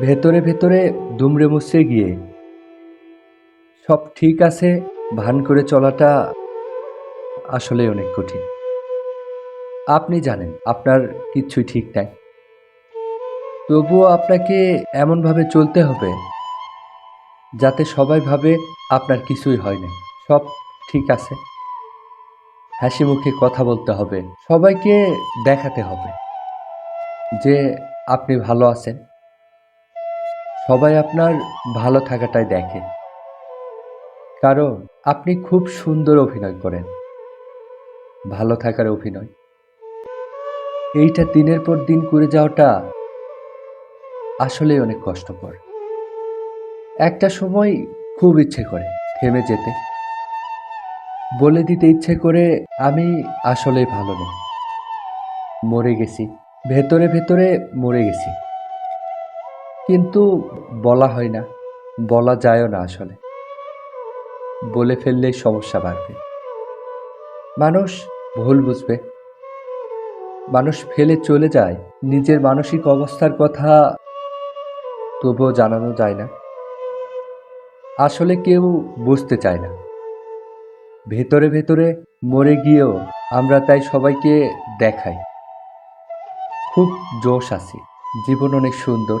ভেতরে ভেতরে দুমড়ে মুচড়ে গিয়ে। সব ঠিক আছে, ভান করে চলাটা আসলে অনেক কঠিন। আপনি জানেন, আপনার কিচ্ছুই ঠিক নাই। তবুও আপনাকে এমনভাবে চলতে হবে যাতে সবাই ভাবে আপনার কিছুই হয় না সব ঠিক আছে। হাসি মুখে কথা বলতে হবে। সবাইকে দেখাতে হবে যে আপনি ভালো আছেন। সবাই আপনার ভালো থাকাটাই দেখে কারণ আপনি খুব সুন্দর অভিনয় করেন। ভালো থাকার অভিনয়। এইটা দিনের পর দিন করে যাওয়াটা আসলে অনেক কষ্টকর। একটা সময় খুব ইচ্ছে করে থেমে যেতে। বলে দিতে ইচ্ছে করে আমি আসলে ভালো নেই। মরে গেছি। ভেতরে ভেতরে মরে গেছি। কিন্তু বলা হয় না, বলা যায়ও না আসলে। বলে ফেললেই সমস্যা বাড়বে। মানুষ ভুল বুঝবে। মানুষ ফেলে চলে যায়, নিজের মানসিক অবস্থার কথা তবুও জানানো যায় না। আসলে কেউ বুঝতে চায় না। ভেতরে ভেতরে মরে গিয়েও আমরা তাই সবাইকে দেখাই। খুব জোশ আছি। জীবন অনেক সুন্দর।